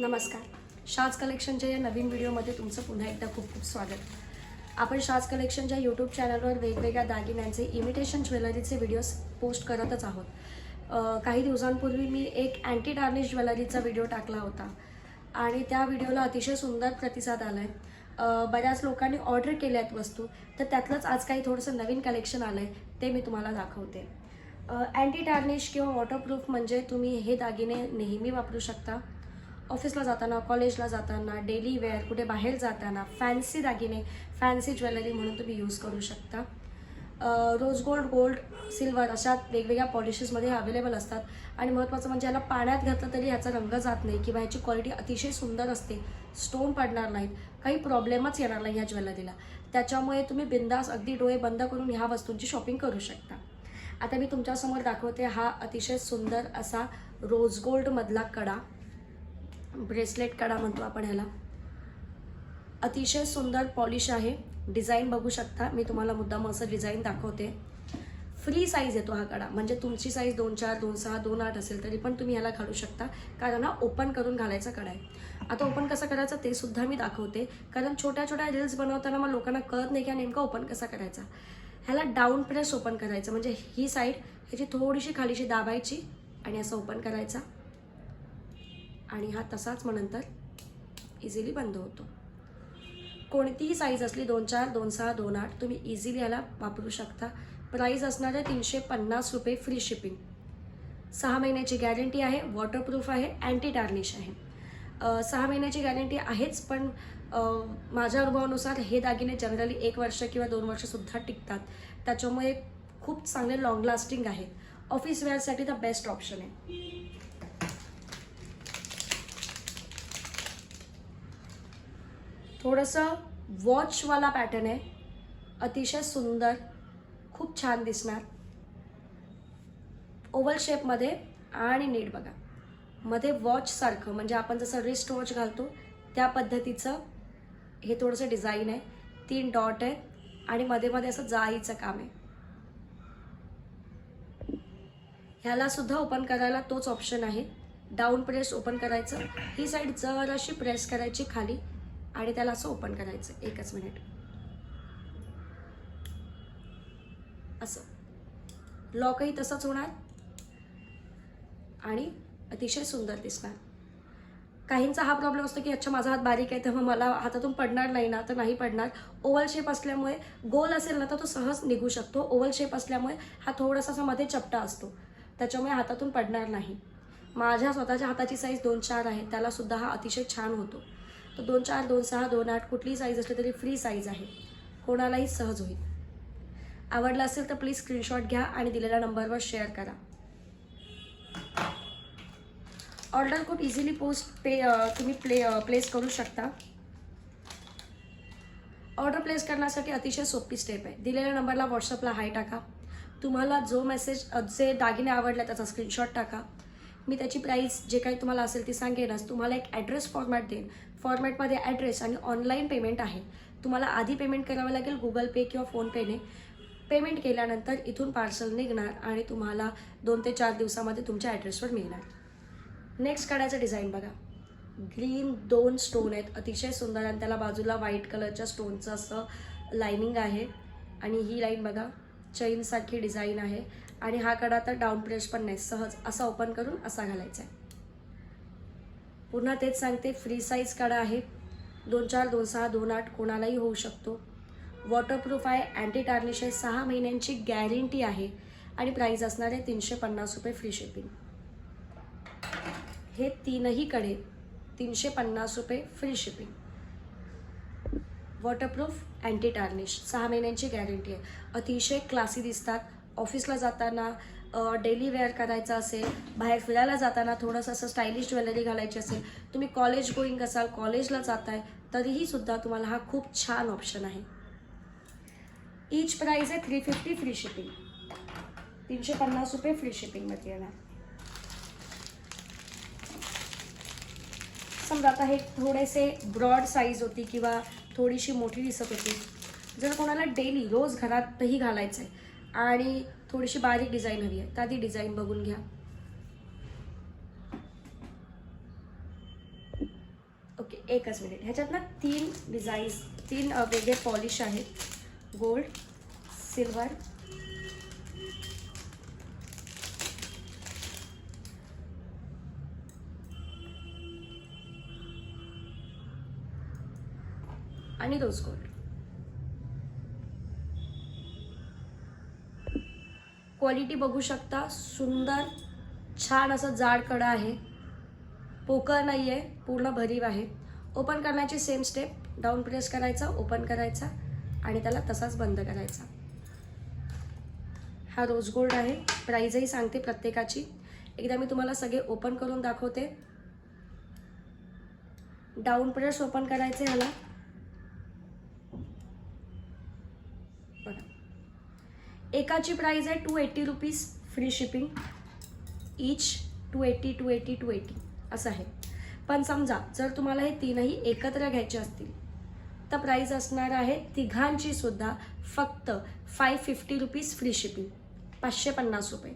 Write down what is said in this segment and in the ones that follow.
नमस्कार. शाज कलेक्शनच्या या नवीन व्हिडिओमध्ये तुमचं पुन्हा एकदा खूप खूप स्वागत. आपण शाज कलेक्शनच्या यूट्यूब चॅनलवर वेगवेगळ्या दागिन्यांचे इमिटेशन ज्वेलरीचे व्हिडिओज पोस्ट करतच आहोत. काही दिवसांपूर्वी मी एक अँटी टार्निश ज्वेलरीचा व्हिडिओ टाकला होता. आणि त्या व्हिडिओला अतिशय सुंदर प्रतिसाद आला आहे बऱ्याच लोकांनी ऑर्डर केल्या आहेत वस्तू. तर त्यातलंच आज काही थोडंसं नवीन कलेक्शन आलं आहे ते मी तुम्हाला दाखवते. अँटी टार्निश किंवा वॉटरप्रूफ म्हणजे तुम्ही हे दागिने नेहमी वापरू शकता. ऑफिसला जाताना कॉलेजला जाताना डेली वेअर कुठे बाहेर जाताना फॅन्सी दागिने फॅन्सी ज्वेलरी म्हणून तुम्ही यूज करू शकता. रोज गोल्ड गोल्ड सिल्वर अशा वेगवेगळ्या पॉलिशेसमध्ये अवेलेबल असतात. आणि महत्त्वाचं म्हणजे याला पाण्यात घातलं तरी ह्याचा रंग जात नाही किंवा ह्याची क्वालिटी अतिशय सुंदर असते. स्टोन पडणार नाहीत. काही प्रॉब्लेमच येणार नाही ह्या ज्वेलरीला. त्याच्यामुळे तुम्ही बिंदास अगदी डोळे बंद करून ह्या वस्तूंची शॉपिंग करू शकता. आता मी तुमच्यासमोर दाखवते हा अतिशय सुंदर असा रोज गोल्डमधला कडा. ब्रेसलेट कडा म्हणतो आपण ह्याला. अतिशय सुंदर पॉलिश आहे. डिझाईन बघू शकता. मी तुम्हाला मुद्दाम असं डिझाईन दाखवते. फ्री साईज येतो हा कडा. म्हणजे तुमची साईज दोन चार दोन सहा दोन आठ असेल तरी पण तुम्ही ह्याला घालू शकता. कारण हा ओपन करून घालायचा कडा आहे. आता ओपन कसं करायचं ते सुद्धा मी दाखवते. कारण छोट्या छोट्या रील्स बनवताना मग लोकांना कळत नाही की हा नेमका ओपन कसा करायचा. ह्याला डाऊन प्रेस ओपन करायचं. म्हणजे ही साईड ह्याची थोडीशी खालीशी दाबायची आणि असं ओपन करायचा. आणि हा तसाच मग नंतर इझिली बंद होतो. कोणतीही साईज असली दोन चार दोन सहा दोन आठ तुम्ही इझिली याला वापरू शकता. प्राईज असणार आहे तीनशे पन्नास रुपये फ्री शिपिंग सहा महिन्याची गॅरंटी आहे वॉटरप्रूफ आहे अँटी टार्निश आहे सहा महिन्याची गॅरंटी आहेच पण माझ्या अनुभवानुसार हे दागिने जनरली एक वर्ष किंवा दोन वर्षसुद्धा टिकतात. त्याच्यामुळे खूप चांगले लॉंग लास्टिंग आहे. ऑफिस वेअरसाठी द बेस्ट ऑप्शन आहे. थोडंसं वॉचवाला पॅटर्न आहे. अतिशय सुंदर खूप छान दिसणार. ओव्हल शेपमध्ये आणि नीट बघा. मध्ये वॉचसारखं म्हणजे आपण जसं रिस्ट वॉच घालतो त्या पद्धतीचं हे थोडंसं डिझाईन आहे. तीन डॉट आहे आणि मध्ये मध्ये असं जाळीचं काम आहे. ह्याला सुद्धा ओपन करायला तोच ऑप्शन आहे. डाऊन प्रेस ओपन करायचं. ही साईड जर अशी प्रेस करायची खाली. आणि त्याला असं ओपन करायचं एकच मिनिट असं. लॉकही तसंच होणार. आणि अतिशय सुंदर दिसणार. काहींचा हा प्रॉब्लेम असतो की अच्छा माझा हात बारीक आहे त्यामुळे मला हातातून पडणार नाही ना तर नाही पडणार. ओव्हल शेप असल्यामुळे गोल असेल ना तर तो सहज निघू शकतो. ओव्हल शेप असल्यामुळे हा थोडासा असा मध्ये चपटा असतो. त्याच्यामुळे हातातून पडणार नाही. माझ्या स्वतःच्या हाताची साईज दोन चार आहे त्यालासुद्धा हा अतिशय छान होतो. तर दोन चार दोन सहा दोन आठ कुठलीही साईज असली तरी फ्री साईज आहे. कोणालाही सहज होईल. आवडला असेल तर प्लीज स्क्रीनशॉट घ्या आणि दिलेल्या नंबरवर शेअर करा. ऑर्डर खूप इझिली पोस्ट पे तुम्ही प्ले प्लेस करू शकता. ऑर्डर प्लेस करण्यासाठी अतिशय सोपी स्टेप आहे. दिलेल्या नंबरला व्हॉट्सअपला हाय टाका. तुम्हाला जो मेसेज जे दागिने आवडले त्याचा स्क्रीनशॉट टाका. मी त्याची प्राईस जे काही तुम्हाला असेल ती सांगेनच. तुम्हाला एक ॲड्रेस फॉर्मॅट देईन. फॉर्मॅटमध्ये ॲड्रेस आणि ऑनलाईन पेमेंट आहे. तुम्हाला आधी पेमेंट करावं लागेल गुगल पे किंवा फोनपेने. पेमेंट केल्यानंतर इथून पार्सल निघणार आणि तुम्हाला दोन ते चार दिवसामध्ये तुमच्या ॲड्रेसवर मिळणार. नेक्स्ट काढायचं डिझाईन बघा. ग्रीन दोन स्टोन आहेत. अतिशय सुंदर आणि त्याला बाजूला व्हाईट कलरच्या स्टोनचं असं लाईनिंग आहे. आणि ही लाईन बघा चैनसारखी डिझाईन आहे. आणि हा कडा तर डाऊन प्रेस पण नाही सहज असा ओपन करून असा घालायचा आहे. पुन्हा तेच सांगते फ्री साईज काढा आहे. दोन चार दोन सहा दोन आठ कोणालाही होऊ शकतो. वॉटरप्रूफ आहे अँटी टार्निश आहे सहा महिन्यांची गॅरंटी आहे. आणि प्राईज असणार आहे तीनशे पन्नास रुपये फ्री शिपिंग हे तीनही कडे तीनशे पन्नास रुपये free shipping waterproof anti tarnish सहा महिन्यांची गॅरंटी आहे. अतिशय क्लासी दिसतात. ऑफिसला जाताना डेली वेअर करायचं असेल बाहेर फिरायला जाताना थोडंसं असं स्टायलिश ज्वेलरी घालायची असेल तुम्ही कॉलेज गोईंग असाल कॉलेजला जाताय तरीही सुद्धा तुम्हाला हा खूप छान ऑप्शन आहे. ईच प्राईज आहे थ्री फिफ्टी फ्री शिपिंग तीनशे पन्नास रुपये फ्री शिपिंगमध्ये येणार समजा आता हे थोडेसे ब्रॉड साईज होती किंवा थोडीशी मोठी दिसत होती. जर कोणाला डेली रोज घरातही घालायचं आहे आणि थोडीशी बारीक डिझाईन हवी तर आधी डिझाईन बघून घ्या. ओके, एकच मिनिट. ह्याच्यात तीन डिझाईन्स तीन वेगळे पॉलिश आहेत. Gold, silver. आणि गोल्ड क्वालिटी बघू शकता. सुंदर छान असं जाड कडा आहे. पोकळ नाही आहे पूर्ण भरीव आहे. ओपन करण्याची सेम स्टेप डाऊन प्रेस करायचा ओपन करायचा आणि त्याला तसाच बंद करायचा. हा रोज गोल्ड आहे. प्राईजही सांगते प्रत्येकाची. एकदा मी तुम्हाला सगळे ओपन करून दाखवते. डाऊन प्रेस ओपन करायचे ह्याला. एकाची प्राईज आहे two eighty rupees free shipping each two eighty two eighty two eighty असं आहे. पण समजा जर तुम्हाला हे तीनही एकत्र घ्यायचे असतील तर प्राईज असणार आहे तिघांची सुद्धा फक्त five fifty rupees free shipping पाचशे पन्नास रुपये.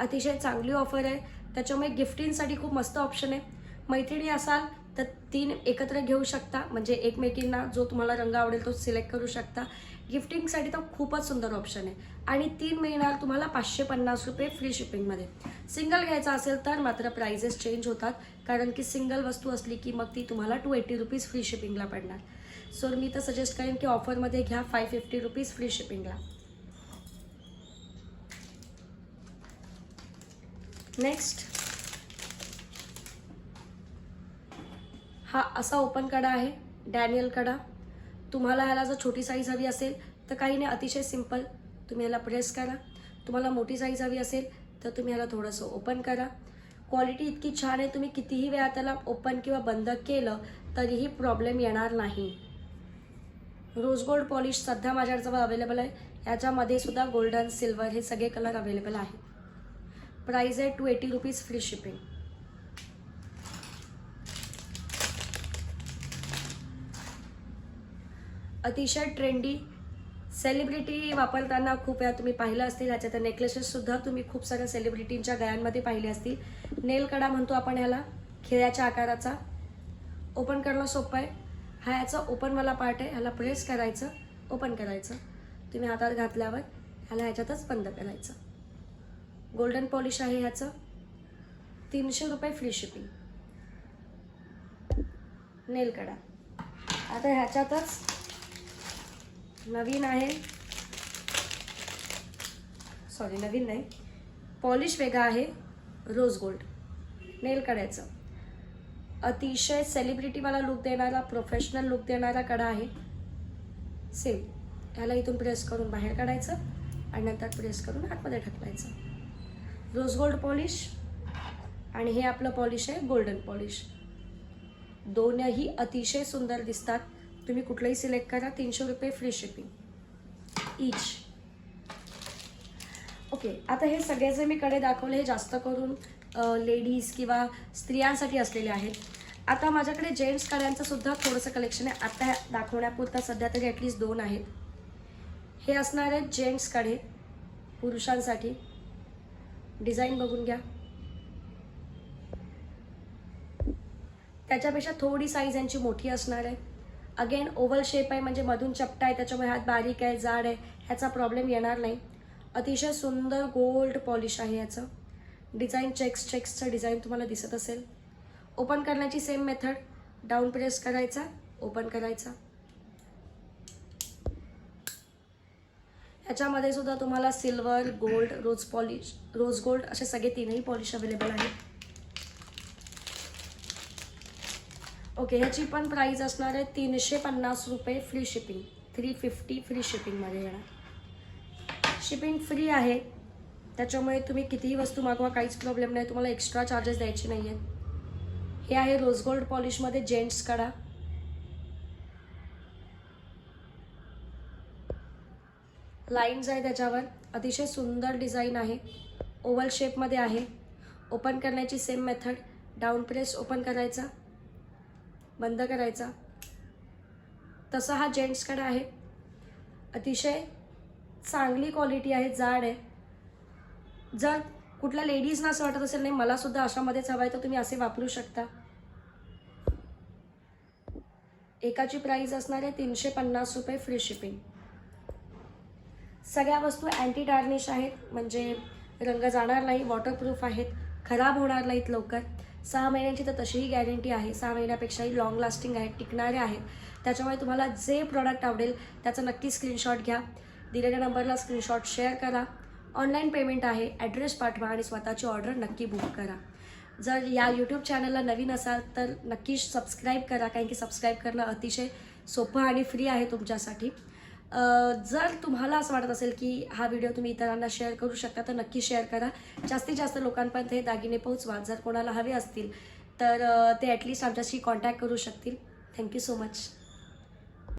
अतिशय चांगली ऑफर आहे. त्याच्यामुळे गिफ्टिंगसाठी खूप मस्त ऑप्शन आहे. मैत्रिणी असाल तर तीन एकत्र घेऊ शकता. म्हणजे एकमेकींना जो तुम्हाला रंग आवडेल तो सिलेक्ट करू शकता. गिफ्टिंगसाठी तर खूपच सुंदर ऑप्शन आहे. आणि तीन मिळणार तुम्हाला पाचशे पन्नास रुपये फ्री शिपिंगमध्ये सिंगल घ्यायचा असेल तर मात्र प्राइजेस चेंज होतात. कारण की सिंगल वस्तू असली की मग ती तुम्हाला टू एटी रुपीज फ्री शिपिंगला पडणार. सो मी तर सजेस्ट करेन की ऑफरमध्ये घ्या फाय फिफ्टी रुपीज फ्री शिपिंगला नेक्स्ट हा असा ओपन कडा आहे. डॅनियल कडा. तुम्हाला ह्याला जर छोटी साईज हवी असेल तर काही नाही अतिशय सिंपल तुम्ही ह्याला प्रेस करा. तुम्हाला मोठी साईज हवी असेल तर तुम्ही ह्याला थोडंसं ओपन करा. क्वालिटी इतकी छान आहे तुम्ही कितीही वेळा त्याला ओपन किंवा बंद केलं तरीही प्रॉब्लेम येणार नाही. रोज गोल्ड पॉलिश सध्या माझ्याजवळ अवेलेबल आहे. याच्यामध्ये सुद्धा गोल्डन सिल्वर हे सगळे कलर अवेलेबल आहे. प्राईज आहे two eighty rupees free shipping अतिशय ट्रेंडी सेलिब्रिटी वापरताना खूप वेळा तुम्ही पाहिलं असतील. ह्याच्यात नेकलेसेससुद्धा तुम्ही खूप साऱ्या सेलिब्रिटींच्या गळ्यांमध्ये पाहिले असतील. नेलकडा म्हणतो आपण ह्याला खिळ्याच्या आकाराचा. ओपन करणं सोपं आहे. हा याचा ओपनवाला पार्ट आहे. ह्याला प्रेस करायचं ओपन करायचं. तुम्ही हातात घातल्यावर ह्याला ह्याच्यातच बंद करायचं. गोल्डन पॉलिश आहे ह्याचं. तीनशे रुपये फ्री शिपिंग नेलकडा आता ह्याच्यातच नवीन आहे. सॉरी नवीन नाही. पॉलिश वेगळा आहे. रोज गोल्ड नेल कड्याचं अतिशय सेलिब्रिटीवाला लुक देणारा प्रोफेशनल लुक देणारा कडा आहे. सेम ह्याला इथून प्रेस करून बाहेर काढायचं आणि नंतर प्रेस करून आतमध्ये ढकलायचं. रोज गोल्ड पॉलिश आणि हे आपलं पॉलिश आहे गोल्डन पॉलिश दोनही अतिशय सुंदर दिसतात. तुम्ही कुठलंही सिलेक्ट करा तीनशे रुपये फ्री शिपिंग इच ओके आता हे सगळे जे मी कडे दाखवले हे जास्त करून लेडीज किंवा स्त्रियांसाठी असलेले आहेत. आता माझ्याकडे जेंट्स कड्यांचं सुद्धा थोडंसं कलेक्शन आहे. आता दाखवण्यापुरता सध्या तरी ॲटलिस्ट दोन आहेत. हे असणार आहेत जेंट्सकडे पुरुषांसाठी. डिझाईन बघून घ्या. त्याच्यापेक्षा थोडी साईज यांची मोठी असणार आहे. अगेन ओव्हल शेप आहे म्हणजे मधून चपटा आहे त्याच्यामुळे हात बारीक आहे जाड आहे ह्याचा प्रॉब्लेम येणार नाही. अतिशय सुंदर गोल्ड पॉलिश आहे याचं डिझाईन चेक्स चेक्सचं डिझाईन तुम्हाला दिसत असेल. ओपन करण्याची सेम मेथड डाऊन प्रेस करायचा ओपन करायचा. ह्याच्यामध्ये सुद्धा तुम्हाला silver gold rose polish rose gold असे सगळे तीनही पॉलिश अवेलेबल आहेत. ओके ह्याची पण प्राईस असणार आहे तीनशे पन्नास रुपये free shipping three fifty free शिपिंगमध्ये येणार. शिपिंग फ्री आहे. त्याच्यामुळे तुम्ही कितीही वस्तू मागवा काहीच प्रॉब्लेम नाही. तुम्हाला एक्स्ट्रा चार्जेस द्यायचे नाही आहेत हे आहे रोज गोल्ड पॉलिशमध्ये जेंट्स कडा. लाईन्स आहे त्याच्यावर. अतिशय सुंदर डिझाईन आहे. ओव्हल शेपमध्ये आहे. ओपन करण्याची same method down press open करायचा. बंद करायचा. तसा हा जेंट्सकडे आहे. अतिशय चांगली क्वालिटी आहे जाड आहे. जर कुठल्या लेडीजना असं वाटत असेल नाही मला सुद्धा अशामध्येच हवं आहे तर तुम्ही असे वापरू शकता. एकाची प्राईज असणार आहे तीनशे पन्नास रुपये फ्री शिपिंग. सगळ्या वस्तू अँटी डार्निश आहेत म्हणजे रंग जाणार नाही वॉटरप्रूफ आहेत खराब होणार नाहीत लवकर. सहा महिन्यांची तर तशीही गॅरंटी आहे. सहा महिन्यापेक्षाही लॉंग लास्टिंग आहेत टिकणारे आहेत. त्याच्यामुळे तुम्हाला जे प्रॉडक्ट आवडेल त्याचा नक्की स्क्रीनशॉट घ्या. दिलेल्या नंबरला स्क्रीनशॉट शेअर करा. ऑनलाईन पेमेंट आहे ॲड्रेस पाठवा आणि स्वतःची ऑर्डर नक्की बुक करा. जर या यूट्यूब चॅनलला नवीन असाल तर नक्की सबस्क्राईब करा कारण की सबस्क्राईब करणं अतिशय सोपं आणि फ्री आहे तुमच्यासाठी. जर तुम्हाला असं वाटत असेल की हा व्हिडिओ तुम्ही इतरांना शेअर करू शकता तर नक्की शेअर करा. जास्तीत जास्त लोकांपर्यंत हे दागिने पोहोचवा. जर कोणाला हवे असतील तर ते ॲटलिस्ट आमच्याशी कॉन्टॅक्ट करू शकतील. Thank you so much